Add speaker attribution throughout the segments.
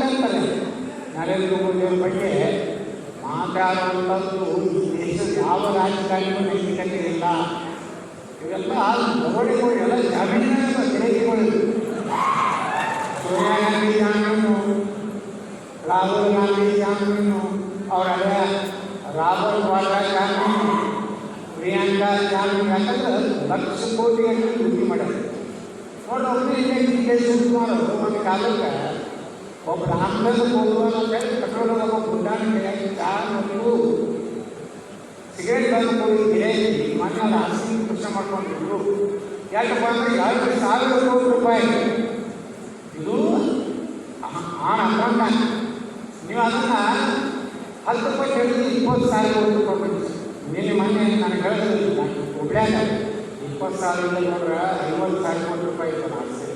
Speaker 1: ಮಾತಾಡ್ತಾರೆ ನರೇಂದ್ರ ಮೋದಿ ಅವ್ರ ಬಗ್ಗೆ ಮಾತಾಡುವಂಥದ್ದು ಈ ದೇಶದ ಯಾವ ರಾಜಕಾರಣಿಗೂ ನೈತಿಕತೆ ಇಲ್ಲ ಇವೆಲ್ಲ ಗೋಡೆಗಳು ಎಲ್ಲ ಜಮೀನಿನ ಗ್ರಹಿಗಳು ಸೋನಿಯಾ ಗಾಂಧಿ ಜಾಮೀನು ರಾಹುಲ್ ಗಾಂಧಿ ಜಾಮೀನು ಅವರ ಹಳೆಯ ರಾಬರ್ಟ್ ವಾಡ್ರಾ ಜಾಮೀನು ಪ್ರಿಯಾಂಕಾ ಜಾಮೀನು ಯಾಕಂದ್ರೆ ಲಕ್ಷ ಕೋಟಿ ಅಂತ ದುಡ್ಡು ಮಾಡ್ಯಾರ ನೋಡಿ ಒಬ್ಬರು ಇಲ್ಲೇ ಡಿ ಶಿವಕುಮಾರ್ ಒಂದು ಕಾಲಕ್ಕೆ ಒಬ್ಬ ಆಮೇಲೆ ಹೋಗುವಾಗ ಪೆಟ್ರೋಲ್ ಒಬ್ಬ ಚಾ ಮತ್ತು ಸಿಗರೇಟ್ ತಂದು ಹೋಗಿ ಗಿರಾಕಿ ಮೊನ್ನೆ ಅವ್ರು ಆಸ್ತಿ ಪ್ರಶ್ನೆ ಮಾಡ್ಕೊಂಡಿದ್ರು ಯಾಕಪ್ಪ ಅಂದ್ರೆ ಎರಡು ಸಾವಿರ ರೂಪಾಯಿ ಇದು ಆ ಅಕೌಂಟ್ ನೀವು ಅದನ್ನ ಹತ್ತು ರೂಪಾಯಿ ಹೇಳಿದ್ರೆ ಇಪ್ಪತ್ತು ಸಾವಿರ ರೂಪಾಯಿ ನಿನ್ನೆ ಮೊನ್ನೆ ನನಗೆ ಹೇಳಿದ್ರು ಹುಬ್ಳ್ಯಾಗ ಇಪ್ಪತ್ತು ಸಾವಿರದಲ್ಲಿ ನೋಡ್ರೆ ಐವತ್ತು ಸಾವಿರ ಕೋಟಿ ರೂಪಾಯಿ ಇತ್ತು ಆಸ್ತಿ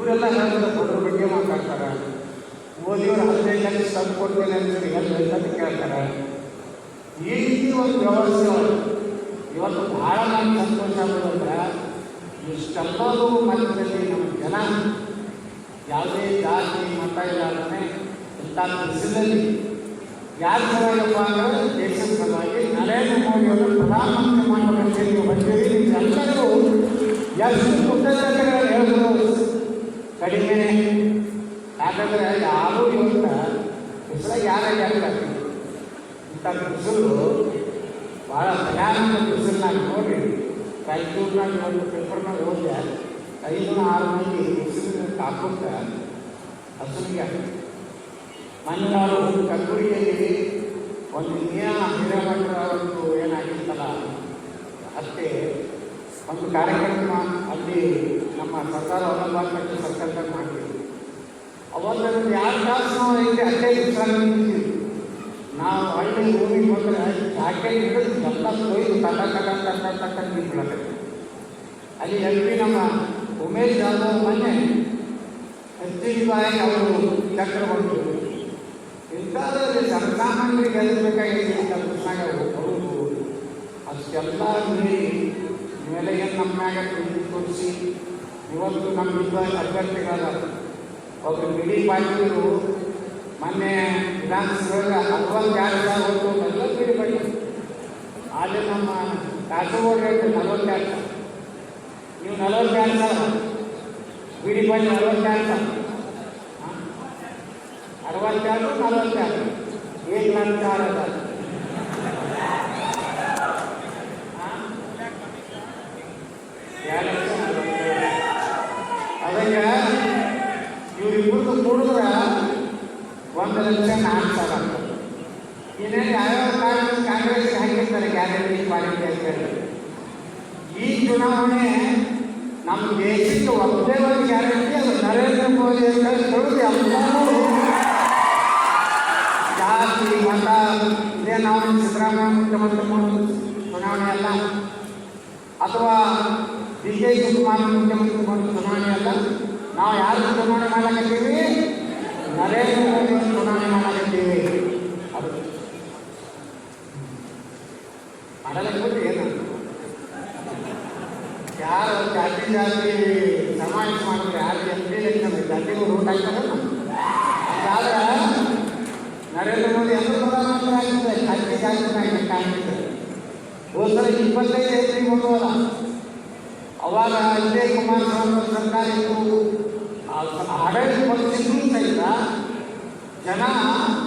Speaker 1: ಇವರೆಲ್ಲ ನನ್ನ ಕೊಡೋದ್ರ ಬಗ್ಗೆ ಮಾತಾಡ್ತಾರೆ. ಮೋದಿಯವರು ಹದಿನೈದು ಲಕ್ಷ ತಂದು ಕೊಡ್ತೇನೆ ಅಂತ ಎಲ್ಲ ಕೇಳ್ತಾರೆ. ಈ ರೀತಿ ಒಂದು ವ್ಯವಸ್ಥೆ ಇವತ್ತು ಬಹಳ ನನಗೆ ಸಂತೋಷ ಆಗೋದಂದ್ರೆ ಇಷ್ಟೆಲ್ಲರೂ ಮಧ್ಯದಲ್ಲಿ ನಮ್ಮ ಜನ ಯಾವುದೇ ಜಾತಿ, ಮತ ಇಲ್ಲದೇ ಇಂಥ ಬಿಸಿಲಲ್ಲಿ ಯಾರ ಸಲುವಾಗಿಪ್ಪ ಅಂದರೆ ದೇಶದ ಸಲುವಾಗಿ ನರೇಂದ್ರ ಮೋದಿ ಅವರು ಪ್ರಧಾನಮಂತ್ರಿ ಮಾಡಬೇಕಂತ ನೀವು ಬಂದಿರಿ ಎಲ್ಲರೂ ಎಷ್ಟು ಕೃತಜ್ಞತೆಗಳು ಹೇಳಿದ್ರು ಕಡಿಮೆನೆ ಯಾಕಂದರೆ ಯಾರೂ ಇವತ್ತು ಬಿಸಿಲ ಯಾರಾಗಿ ಆಗ್ತಾರೆ ಇಂಥ ಬಿಸಿಲು ಭಾಳ ಭಯಾನಕ ಬಿಸಿಲನ್ನ ನೋಡಿ ರಾಯಚೂರಿನಾಗ ಒಂದು ಪೇಪರ್ನಾಗ ಓದಿದೆ ಐದು ಆರು ಮಂದಿ ಬಿಸಿಲಿನ ಕಾಪುತ್ತ ಹಸುನಿಗೆ ಮೊನ್ನೆ ನಾವು ಕಲಬುರಗಿಯಲ್ಲಿ ಒಂದು ಮಿಯಾ ಹಿರೇಮಠರ ಒಂದು ಏನಾಗಿತ್ತಲ್ಲ ಅಷ್ಟೇ ಒಂದು ಕಾರ್ಯಕ್ರಮ ಅಲ್ಲಿ ನಮ್ಮ ಸರ್ಕಾರ ಅವಲಂಬನೆ ಸರ್ಕಾರ ಮಾಡಿದ್ವಿ ಅವತ್ತು ಯಾರು ತಾಸು ನಾವು ಐತೆ ಅಲ್ಲೇ ವಿಶ್ರಾಂತಿ ನಾವು ಹಳ್ಳಿ ಭೂಮಿಗೆ ಬಂದರೆ ಯಾಕೆ ಹಿಡಿದು ಎಲ್ಲ ಕೊಯ್ದು ಕಟ್ಟ ಕಟ್ಟ ಕಟ್ಟ ಕಟ್ಟ ನಿಂತ್ಬಿಡತ್ತೆ. ಅಲ್ಲಿ ಎಲ್ ಪಿ ನಮ್ಮ ಉಮೇಶ್ ಯಾದವ್ ಮೊನ್ನೆ ಹೆಚ್ಚಿನ ಬಾಯಿ ಅವರು ಚಕ್ರ ಬಂದರು ಇಂಥದ್ರಲ್ಲಿ ಜನಸಾಮಾನ್ಯರಿಗೆ ಗೆಲ್ಲಬೇಕಾಗಿದೆ ಕೃಷ್ಣಾಗ ಬರುವುದು ಅಷ್ಟೆಲ್ಲ ನೀಡಿ ಮೇಲೆಗೆ ನಮ್ಮ ಮ್ಯಾಗ ಪ್ರೀತಿ ತೋರಿಸಿ ಇವತ್ತು ನಮ್ಮಿಬ್ಬ ಅಭ್ಯರ್ಥಿಗಳ ಒಬ್ಬರು ಬಿಡಿ ಪಾಟೀಲರು ಮೊನ್ನೆ ವಿಧಾನಸಭೆಗೆ ಹತ್ತೊಂದು ಎರಡು ಸಾವಿರ ಹೊತ್ತು ಎಲ್ಲ ಬಿಡಿ ಪಾಟೀಲ್ ಅಲ್ಲಿ ನಮ್ಮ ಕಾಸರಗೋಡು ಹೇಳ್ತು ನಲವತ್ತೆರಡು ಸಾವಿರ ನೀವು ನಲವತ್ತೆರಡು ಸಾವಿರ ಬಿಡಿ ಪಾಟೀಲ್ ನಲವತ್ತೆರಡು ಸಾವಿರ ಹಾಂ? ಅರವತ್ತೆರಡು ನಲವತ್ತೆರಡು ಏಕ್ ಲಕ್ಷ ಚಾರ್ ಚುನಾವಣೆ ನಮ್ಮ ದೇಶಕ್ಕೆ ಒಂದೇ ಒಂದು ಗ್ಯಾರಂಟಿ ಅದು ನರೇಂದ್ರ ಮೋದಿ ಅಂತ ಹೇಳೋದು ಎಲ್ಲರೂ ಜಾತಿ, ಮತ, ಇದೇ ನಾವು ಸಿದ್ದರಾಮಯ್ಯ ಮುಖ್ಯಮಂತ್ರಿ ಮಾಡೋದು ಚುನಾವಣೆ ಅಲ್ಲ. ಅಥವಾ ಡಿ ಕೆ ಮುಖ್ಯಮಂತ್ರಿ ಮಾಡೋದು ಚುನಾವಣೆ ಅಲ್ಲ. ನಾವು ಯಾರು ಚುನಾವಣೆ ಮಾಡಕತ್ತೀವಿ? ನರೇಂದ್ರ ಮೋದಿ ಚುನಾವಣೆ ಮಾಡಕತ್ತೀವಿ. ಅದು ಮಾಡಲಿಕ್ಕೆ ಯಾರು ಜಾತಿ ಜಾತಿ ಸಮಾಜ ಮಾಡಿದ್ರೆ ಯಾರು ಎಂ ನಮ್ಮ ಜಾತಿಗೂ ರೂಟ್ ಹಾಕ್ತಾರಲ್ಲ ಅದಾದ್ರೆ ನರೇಂದ್ರ ಮೋದಿ ಎಲ್ಲ ಪ್ರಧಾನಮಂತ್ರಿ ಆಗಿದ್ದೆ ಜಾತಿ ಜಾತಿ ಕಾಣ್ತಿದೆ ಹೋದ್ರೆ ಇಪ್ಪತ್ತೈದು ಎಕರೆ ಕೊಡುವಲ್ಲ ಅವಾಗ ಇದೇ ಕುಮಾರಸ್ವಾಮಿ ಸರ್ಕಾರ ಇತ್ತು ಆಡಳಿತ ಪಕ್ಷಕ್ಕೂ ಸಹಿತ ಜನ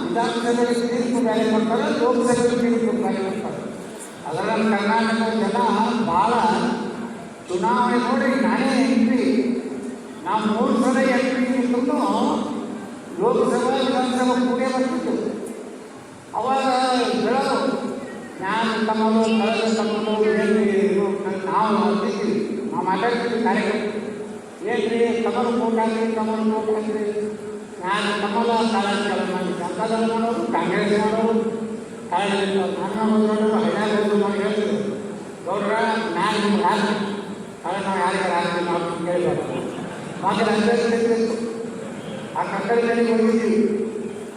Speaker 1: ವಿಧಾನಸಭೆಗೆ ತೀರ್ಪು ಬೇರೆ ಕೊಡ್ತಾರೆ ಲೋಕಸಭೆಗೆ ತೀರ್ಪು ಬೇರೆ ಕೊಡ್ತಾರೆ ಅದರಲ್ಲಿ ಕರ್ನಾಟಕದ ಜನ ಭಾಳ ಚುನಾವಣೆ ನೋಡಿ ನಾನೇ ಎಂಟ್ರಿ ನಾವು ಮೂರು ಸಲ ಎಂಟ್ರಿ ನಿಂತು ಲೋಕಸಭಾ ವಿಧಾನಸಭಾ ಕೂಡೇ ಬರ್ತಿತ್ತು ಅವಾಗ ಹೇಳೋದು ನಾನು ತಮ್ಮದು ಕಳೆದ ತಮ್ಮದು ಏನ್ರಿ ಇದು ನಾವು ಅಂತಿದ್ವಿ ನಾವು ಮಾತಾಡ್ತಿದ್ವಿ ಕಾರ್ಯಕ್ರಮ ಏನ್ರಿ ತಮ್ಮದು ಫೋಟ್ ಹಾಕ್ರಿ ತಮ್ಮದು ಫೋಟ್ ಹಾಕ್ರಿ ನಾನು ತಮ್ಮದ ಕಾರ್ಯಕ್ರಮ ಮಾಡಿ ಜನತಾದಳ ಮಾಡೋರು ಕಾಂಗ್ರೆಸ್ ಮಾಡೋರು ಕಾಂಗ್ರೆಸ್ ನನ್ನ ಮಾಡೋರು ಹಳ್ಯಾಗ ಹೋಗಿ ಮಾಡಿ ಹೇಳ್ತಿದ್ರು ಗೌಡ್ರ ನಾನು ನಿಮ್ಗೆ ಹಾಕ್ತೀನಿ ಆದರೆ ನಾವು ಯಾರಿಗಾರ ಹಾಕ್ತೀವಿ ನಾವು ಕೇಳಬೇಕು ಮಾತ್ರ ಅನ್ಬೇಕು ಆ ಕಟ್ಟಡ ಮನೆಗೆ ಹೋಗಿದ್ವಿ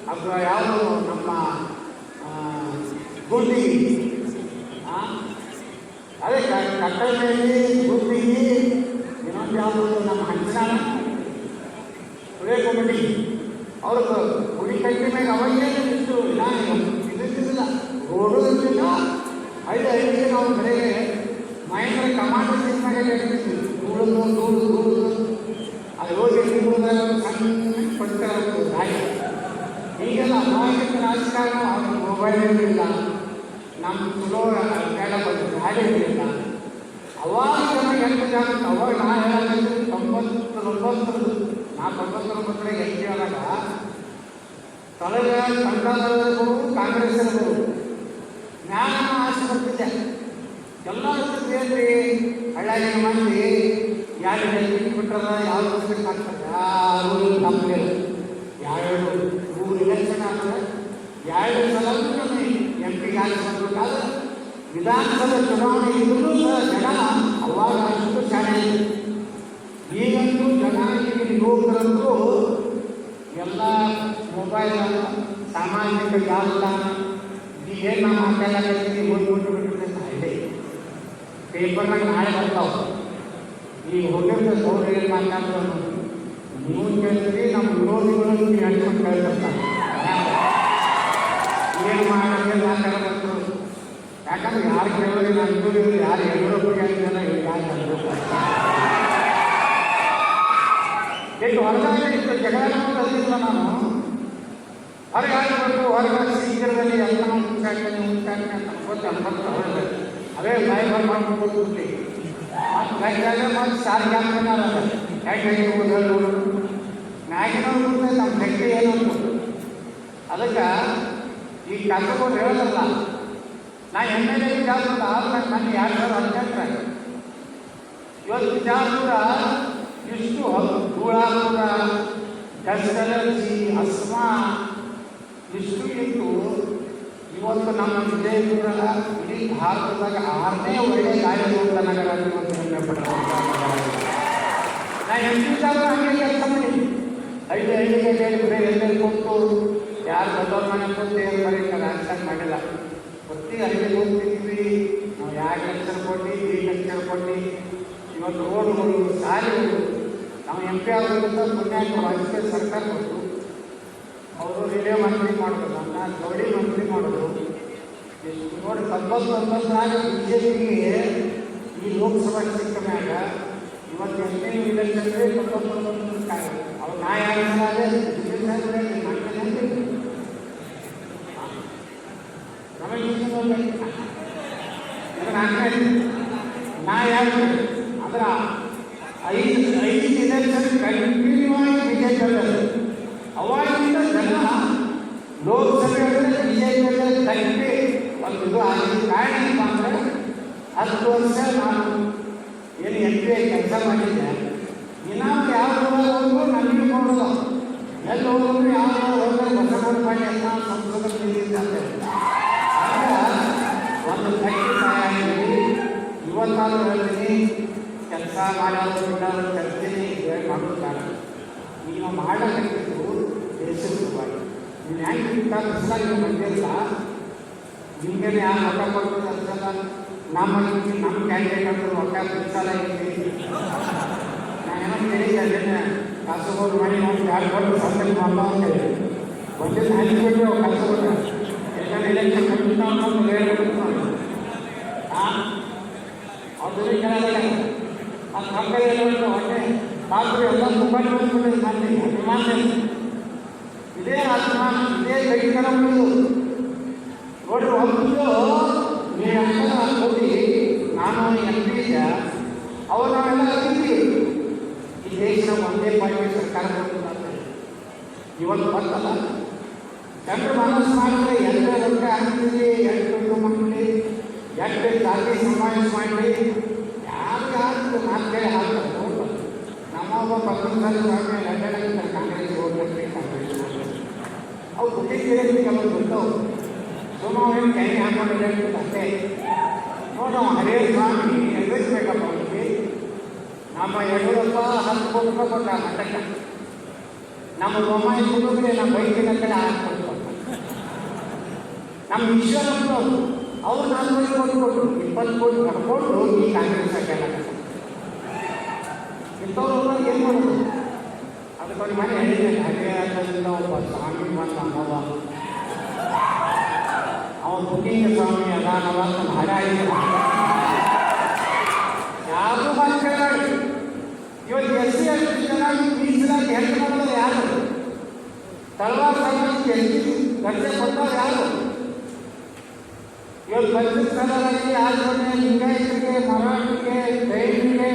Speaker 1: ಅದು ಯಾವುದು ನಮ್ಮ ಆ, ಗುಂಡಿಗೆ ಆ, ಅದೇ ಕ- ಕಟ್ಟಡ ಮೇಲೆ ಗುಂಡಿಗೆ ಇನ್ನೊಂದು ಯಾವುದು ನಮ್ಮ ಹಂಚಿನಾಳ ಸುರೇಶ ಕಮಿಟಿ ಅವ್ರು ಗುಡಿ ಕಟ್ಟಿ ಮೇಲೆ ಅವಾಗೇನು ಇಷ್ಟು ನಾನು ಇದ್ದಿದ್ದಿಲ್ಲ ರೋಡು ಇರ್ತಿಲ್ಲ ಹಳ್ಳಿ ಹಳ್ಳಿಗೆ ನಾವು ಬರೀ ಮಹೇಂದ್ರ ಕಮಾಂಡ್ ನೋಡಿ ಹೇಳ್ತಿದ್ವಿ ಧೂಳುದು ಧೂಳು ಧೂಳುದು ಅದು ಹೋಗಿ ಧೂಳುದಾಗ ಸಣ್ಣ ಈಗೆಲ್ಲ ರಾಜಕಾರಣ ಅವ್ರ ಮೊಬೈಲ್ ಇರಲಿಲ್ಲ ನಮ್ಮ ಚಲೋ ಅಡ್ಡಾಡ ಬಂದು ಗಾಡಿ ಇರಲಿಲ್ಲ ಅವಾಗ ಜನ ಎಂಟು ಜನ ಅವಾಗ ನಾ ಹೇಳೋದಂದ್ರೆ ತೊಂಬತ್ತರದ್ದು ನಾ ತೊಂಬತ್ತೊಂಬತ್ತರ ಎಂಟು ಆದಾಗ ತೊಲಗ ಸಂಘದವರು ಕಾಂಗ್ರೆಸ್ ಅವರು ಜ್ಞಾನ ಆಸೆ ಬರ್ತಿದ್ದೆ ಎಲ್ಲ ಏನ್ರಿ ಹಳ್ಳಿನ ಮಂದಿ ಯಾರು ಬಿಟ್ಟದ ಯಾವ ಪುಸ್ತಕ ಆಗ್ತದೆ ಯಾರು ನಮ್ಮಲಿಲ್ಲ ಯಾರು ಮೂರು ಎಲೆಕ್ಷನ್ ಆಗ್ತದೆ ಎರಡು ಸಲ ಎಂ ಪಿ ಯಾರು ವಿಧಾನಸಭೆ ಚುನಾವಣೆ ಇದ್ರೂ ಸಹ ಜನ ಅವಾಗ ಅಷ್ಟು ಚೆನ್ನಾಗಿದೆ ಈಗಂತೂ ಜನ ಈಗ ಎಲ್ಲ ಮೊಬೈಲ್ ಸಾಮಾಜಿಕ ಜಾಲತಾಣ ಏನು ನಾವು ಹಳ್ಳಿ ಪೇಪರ್ನಾಗ ನಾಳೆ ಬರ್ತಾವೆ ಈಗ ಹೋಗಿರ್ತ ಸೌರ ಏನು ಮಾತಾಡ್ತಾರೆ ನೀವು ಕೇಳ್ತೀರಿ ನಮ್ಮ ವಿರೋಧಿಗಳು ಹೇಳ್ಕೊಂಡು ಕೇಳ್ತಿರ್ತಾರೆ ಏನು ಮಾಡೋದು ಮಾತಾಡಬೇಕು ಯಾಕಂದ್ರೆ ಯಾರು ಕೇಳೋದಿಲ್ಲ ಅನ್ಕೋದಿಲ್ಲ ಯಾರು ಹೇಳೋದು ಹೇಳ್ತಾನೆ ಯಾರು ಅನ್ಬೇಕು ಎಷ್ಟು ಹೊರದಾಗ ಇಷ್ಟು ಜಗಳಲ್ಲ ನಾನು ಹೊರಗೆ ಹಾಕಬೇಕು ಹೊರಗೆ ಶೀಘ್ರದಲ್ಲಿ ಎಲ್ಲ ಮುಂಚಾಗ್ತಾನೆ ಮುಂಚಾಗ್ತಾನೆ ಅಂತ ಗೊತ್ತು ಅನ್ಬತ್ತು ಹೊರಗೆ ಮಾಡ್ಕೊಂಡು ಕೂತ್ಬಿಟ್ಟು ಮತ್ತು ಗಂಟಾಗ ಮತ್ತು ಸಾರಿಗೆ ಹಾಕ್ತಾನಲ್ಲ ಹೆಂಗೆ ಹೆಂಗೆ ಓದೋದು ಮ್ಯಾಗಿನವ್ರು ಕೂತ ನಮ್ಮ ಗಟ್ಟಿ ಏನು ಅದಕ್ಕೆ ಈ ಕಸಗಳು ಹೇಳೋದಲ್ಲ, ನಾ ಎಂ ಎಲ್ ಎ ವಿಜಾಪುರ ಆದ್ರೆ ನನ್ನ ಎರಡು ಸಾವಿರ ಇವತ್ತು ವಿಜಾಪುರ ಇಷ್ಟು ಧೂಳಾಪುರ ಕಸಲರ್ಜಿ ಅಸ್ಮಾ, ಇಷ್ಟು ಇಟ್ಟು ಇವತ್ತು ನಮ್ಮ ವಿಜಯಪುರದ ಇಡೀ ಭಾರತದಾಗ ಆರನೇ ಒಳ್ಳೆಯ ಗಾಯಗೊಂಡ ನಗರ ಅಂತ ಹೆಮ್ಮೆ ಪಡ್ತಾರೆ. ನಾ ಪಿ ಹಂಗೆ ಕೆಲಸ ಮಾಡಿ. ಹಳ್ಳಿ ಹಳ್ಳಿಗೆ ಎಲ್ಲೆಲ್ಲಿ ಕೊಟ್ಟು ಯಾರು ದೊಡ್ಡವ್ರ ಮನೆ ಕೊಟ್ಟು ಏನು ಬರೀತಾರೆ ಅನ್ಸಕ್ ಮಾಡಿಲ್ಲ. ಪ್ರತಿ ಹಳ್ಳಿಗೆ ಹೋಗ್ತಿದ್ವಿ. ನಾವು ಯಾವ ಲೆಕ್ಚರ್ ಕೊಟ್ಟು, ಈ ಲೆಕ್ಚರ್ ಕೊಟ್ಟು. ಇವತ್ತು ರೋಡ್ಗಳು ಸಾರಿ ನಾವು ಎಂ ಪಿ ಆಗೋದ್ರಿಂದ ಪುಣ್ಯಾಕ ರಾಜ್ಯ ಸರ್ಕಾರ ಕೊಟ್ಟು ಅವರು ರಿಲೇ ಮಂತ್ರಿ ಮಾಡೋದು ನನ್ನ ಗೌಡಿ ಮಂತ್ರಿ ಮಾಡೋದು ಎಷ್ಟು ನೋಡಿ ತೊಂಬತ್ತೊಂಬತ್ತರಾಗ ಬಿ ಜೆ ಪಿಗೆ ಈ ಲೋಕಸಭಾ ಸಿಕ್ಕ ಮ್ಯಾಗ ಇವತ್ತು ಎಷ್ಟೇ ಇಲೆಕ್ಷನ್ಗೆ ತೊಂಬತ್ತೊಂಬತ್ತು ಕಾಲ ಅವ್ರು ನಾ ಯಾರು ನಾ ಯಾರು ಕೆಲಸ ಮಾಡಿದ್ದೆ. ಇನ್ನಾರು ಯಾವ ಹೋದ್ರು ನನಗೆ ನೋಡೋದು. ಎಲ್ಲಿ ಹೋದ್ರು ಯಾವ ಹೋದ್ರೆ ಬಸವಣ್ಣ ಮಾಡಿ ಎಲ್ಲ ಸಂಸ್ಕೃತದಲ್ಲಿ ಒಂದು ಕಟ್ಟಿ ಸಹಾಯ ಇವತ್ತಾದ್ರೂ ಹೇಳ್ತೀನಿ, ಕೆಲಸ ಮಾಡೋದು ಬಿಡೋದು ಕಲ್ತೀನಿ ಹೇಳಿ ಮಾಡೋದು ಬೇಡ ನೀವು ಮಾಡಬೇಕಿತ್ತು, ದೇಶದ ಸಲುವಾಗಿ ನೀವು ಬಂದಿಲ್ಲ जिनके लिए हम अटक पड़ते अस्पताल नाम बदलते हम कैंडिडेट अंदर ఒక్క పుస్తకాలు నేను తెలియజేసిన కాసగోడు మరి నాకు యాడపడు సంతకి మామ ఉంది వచ్చే హైస్కూల్లో ఒక కాసగోడు ఎక్కడ ఎలక్షన్ కమిషన్ ఉన్నాం లేదు అదే కరాలి ఆ కంపెనీలో అంటే రాత్రి ఎలా సుబ్బాని పెట్టుకునే సంతి అభిమానం ఇదే అభిమానం ఇదే వ్యక్తిగతం ಇದೇ ಕೈಕರ ನೀ ಹೋಗಿ ನಾನು ಎಂ ಪಿ ಇದ್ದೆ ಅವ್ರು ನಾವೆಲ್ಲ ಇದ್ದೀವಿ ಈ ದೇಶದ ಒಂದೇ ಪಾರ್ಟಿ ಸರ್ಕಾರ ಇವತ್ತು ಬಂತಲ್ಲ? ಜನರು ಮನಸ್ಸು ಮಾಡಿದ್ರೆ ಎಲ್ಲ ರೊಕ್ಕ ಹಾಕ್ತೀವಿ ಎಷ್ಟು ಮಕ್ಕಳು ಎಷ್ಟು ಜಾತಿ ಸಮಾಜ ಮಾಡಿ ಯಾರು ಯಾರು ಮಾತು ಕೇಳಿ ಹಾಕ್ತಾರೆ. ನಮ್ಮ ಒಬ್ಬ ಪಕ್ಕದಲ್ಲಿ ಸ್ವಾಮಿ ಲಂಡನ್ ಕಾಂಗ್ರೆಸ್ ಹೋಗ್ಬೇಕು ಕಾಂಗ್ರೆಸ್ ಹೋಗ್ಬೇಕು ಅವ್ರು ಕೆಲವು ಗೊತ್ತವು ಸುಮಾರು ಕೈ ಹಾಕೊಂಡಿದೆ ಅಷ್ಟೇ ನೋಡು ಹರೇ ಸ್ವಾಮಿ ಎದುರಿಸ್ಬೇಕಪ್ಪ ಅವನಿಗೆ ನಮ್ಮ ಯಡಿಯೂರಪ್ಪ ಹತ್ತು ಕೋಟಿ ರೂಪಾಯಿ ಕೊಟ್ಟ ಮಠಕ್ಕೆ ನಮ್ಮ ಬೊಮ್ಮಾಯಿ ಕುಟುಂಬಕ್ಕೆ ನಮ್ಮ ಬೈಕಿನ ಕಡೆ ಹಾಕ್ಕೊಟ್ಟು ನಮ್ಮ ಈಶ್ವರಪ್ಪ ಅವ್ರು ನಾಲ್ಕೈದು ಕೋಟಿ ಕೊಟ್ಟರು ಇಪ್ಪತ್ತು ಕೋಟಿ ಪಡ್ಕೊಂಡು ಈ ಕಾಂಗ್ರೆಸ್ ಹಾಕ್ಯಾರ ಇಂಥವ್ರು ಏನು ಮಾಡೋದು ಅದಕ್ಕೊಂದು ಮನೆ ಹೇಳಿದ್ದೇನೆ ಅವನು ಪುಣ್ಯ ಸ್ವಾಮಿ ಅದಾನವ ನನ್ನ ಹಣ ಯಾರು ಬಂದ್ಕೊಳ್ಳಿ ಇವತ್ತು ಎಸ್ ಸಿ ಎಸ್ ಟಿ ಚೆನ್ನಾಗಿ ಮೀಸಲಾಗಿ ಹೆಲ್ಪ್ ಮಾಡೋದು ಯಾರು ತಳವಾರ ಸಮಾಜಕ್ಕೆ ಎಲ್ಲಿ ಗಂಟೆ ಕೊಟ್ಟವ್ರು ಯಾರು ಇವತ್ತು ಬಂಧಿಸ್ತಾರಲ್ಲಿ ಯಾರು ಬಂದ್ರೆ ಲಿಂಗಾಯತರಿಗೆ ಮರಾಠಿಗೆ ಜೈನಿಗೆ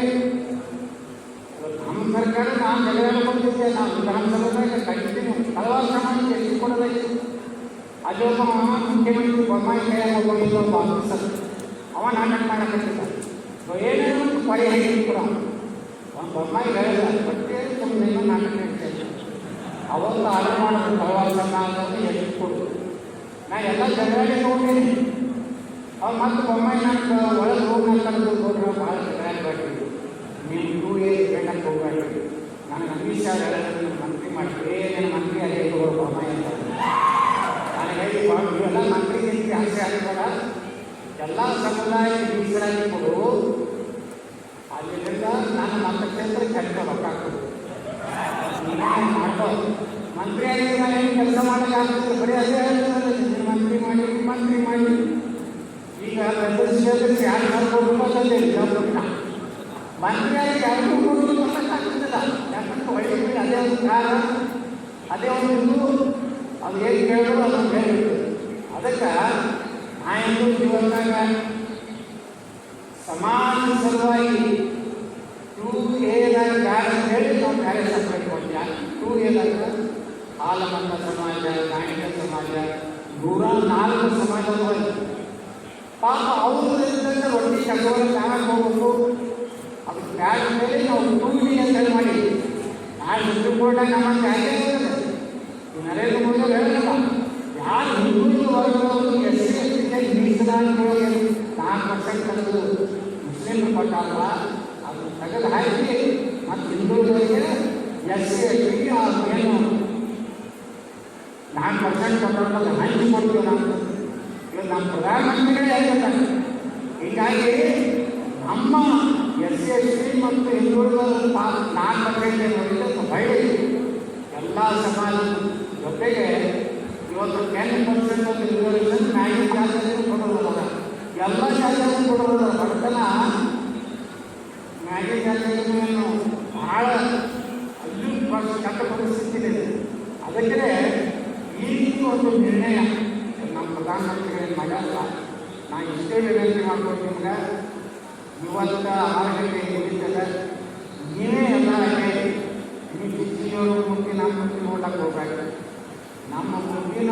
Speaker 1: ನಮ್ಮ ಸರ್ಕಾರ ನಾನು ಬೆಲೆ ಹೇಳ್ಕೊಟ್ಟಿದ್ದೆ ನಾನು ವಿಧಾನಸಭೆ ಅಲ್ಲಿ ಒಬ್ಬ ಮುಖ್ಯಮಂತ್ರಿ ಬೊಮ್ಮಾಯಿ ಕೈ ಒಬ್ಬ ಇನ್ನೊಬ್ಬ ಆಫೀಸರ್ ಅವ ನಾಟಕ ಮಾಡಕತ್ತಿದ್ದ ಸೊ ಏನೇನು ಪರಿ ಕೂಡ ಅವ್ನು ಬೊಮ್ಮಾಯಿ ಹೇಳಿದ ಬಟ್ಟೆ ಸುಮ್ಮನೆ ನಾಟಕ ಹೇಳ್ತಾ ಅವತ್ತು ಆರ್ಡರ್ ಮಾಡೋದು ಹಲವಾರು ಸಮಾಜದಲ್ಲಿ ಹೆಚ್ಚು ಕೊಡು ನಾ ಎಲ್ಲ ಜನರಲ್ಲಿ ನೋಡ್ತೀನಿ ಅವ್ರು ಮತ್ತೆ ಬೊಮ್ಮಾಯಿ ನನಗೆ ಒಳಗೆ ಹೋಗಿ ಕರೆದು ಹೋದ್ರೆ ಭಾಳ ಚೆನ್ನಾಗಿ ನೀವು ಟೂ ಇಯರ್ಸ್ ಬೇಕಂತ ಹೋಗ್ಬೇಡ್ರಿ ನನಗೆ ಅಮಿತ್ ಶಾ ಹೇಳಿದ್ರೆ ಮಂತ್ರಿ ಮಾಡ್ತೀವಿ ಏನೇನು ಮಂತ್ರಿ ಎಲ್ಲ ಸಮುದಾಯ ಮೀಸಲಾತಿ ಕೊಡು ಅಲ್ಲಿಂದ ನಾನು ಮತಕ್ಷೇತ್ರ ಕೆಲಸ ನೀನೇನು ಮಂತ್ರಿ ಆಗಿ ನಾನು ಏನು ಕೆಲಸ ಮಾಡಲಿಕ್ಕೆ ಬರೀ ಅದೇ ಹೇಳ್ತಾರೆ ಮಂತ್ರಿ ಮಾಡಿ ಮಂತ್ರಿ ಮಾಡಿ. ಈಗ ಬೆಂಬಲಿಸಿ ಯಾರು ಮಾಡ್ಕೊಂಡು ತಂದೆ ಮಂತ್ರಿ ಆಗಿ ಯಾರಿಗೂ ಕೊಡೋದು ಗೊತ್ತಾಗ್ತಿಲ್ಲ ಯಾಕಂದ್ರೆ ಒಳ್ಳೆ ಅದೇ ಒಂದು ಕಾರಣ, ಅದೇ ಒಂದು ಅದು ಏನು ಕೇಳೋದು ಅದನ್ನು ಹೇಳಿದ್ರು ಅದಕ್ಕೆ ನಾಯಕರು ಜೀವನದಾಗ ಸಮಾಜ ಸಲುವಾಗಿ ಟೂ ಏದಾಗ ಬ್ಯಾಡ ಅಂತ ಹೇಳಿ ನಾವು ಬ್ಯಾರೆ ಸಪ್ರೇಟ್ ಕೊಡ್ತೀಯ ಟೂ ಏದಾಗ ಹಾಲಮಂದ ಸಮಾಜ ನಾಯಕ ಸಮಾಜ ನೂರ ನಾಲ್ಕು ಸಮಾಜಗಳು ಪಾಪ ಅವ್ರಿಂದ ರೊಟ್ಟಿ ಕಟ್ಟೋರು ಚಾನಲ್ ಹೋಗ್ಬೇಕು ಅದಕ್ಕೆ ಬ್ಯಾಡ ಮೇಲೆ ನಾವು ಟೂ ಡಿ ಅಂತ ಹೇಳಿ ಮಾಡಿ ನಾಳೆ ಸುಪ್ರೀಂ ಕೋರ್ಟಾಗ ನಮ್ಮ ಯಾಕೆ ಇರ್ತದೆ ಈ ನರೇಂದ್ರ ಮೋದಿ ಅವ್ರು ಹೇಳಿಲ್ಲ ಯಾರು ಹಿಂದುಳಿದ ವರ್ಗದವರು ಎಸ್ ಸಿ ಎಸ್ ಟಿಗೆ ಮೀಸಲಾತಿಗಳಿಗೆ ನಾಲ್ಕು ಪರ್ಸೆಂಟ್ ತೆಗೆದು ಮುಸ್ಲಿಮ್ ಕೊಟ್ಟಾರಲ್ಲ ಅದು ತೆಗೆದು ಹಾಕಿ ಮತ್ತು ಹಿಂದೂಗಳಿಗೆ ಎಸ್ ಸಿ ಎಸ್ ಟಿಗೆ ಏನು ನಾಲ್ಕು ಪರ್ಸೆಂಟ್ ಕೊಟ್ಟರಲ್ಲ ಹಂಚಿ ಕೊಡ್ತೀವಿ ನಾವು ಇವತ್ತು ನಮ್ಮ ಪ್ರಧಾನಮಂತ್ರಿಗಳೇ ಹೇಳ್ತಾರೆ ಹೀಗಾಗಿ ನಮ್ಮ ಎಸ್ ಸಿ ಎಸ್ ಟಿ ಮತ್ತು ಹಿಂದುಳಿದವರು ಪಾ ನಾಲ್ಕು ಪರ್ಸೆಂಟ್ ನೋಡಿದ್ರೆ ಭಯ ಎಲ್ಲ ಸಮಾಜ ಜೊತೆಗೆ ಇವತ್ತು ಟೆನ್ ಪರ್ಸೆಂಟ್ ಅಂತ ರಿಸರ್ವೇಷನ್ ಮ್ಯಾಗಿನ ಜಾತಿಯಲ್ಲಿ ಕೊಡೋದಲ್ಲ ಎಲ್ಲ ಜಾತಿಯಲ್ಲಿ ಕೊಡೋದಲ್ಲ ಬಡತನ ಮ್ಯಾಗಿನ ನಾನು ಭಾಳ ವರ್ಷ, ಕೆಟ್ಟ ಪರಿಸ್ಥಿತಿ ಅದಕ್ಕೆ ಈ ರೀತಿ ಒಂದು ನಿರ್ಣಯ ನಮ್ಮ ಪ್ರಧಾನಮಂತ್ರಿಗಳು ಮಾಡಲ್ಲ ನಾನು ಇಷ್ಟೇ ವಿನಂತಿ ಮಾಡ್ಕೊಂಡು ನಿಮ್ಗೆ ಇವತ್ತ ಆರು ಗಂಟೆಗೆ ಮುಗಿತದೆ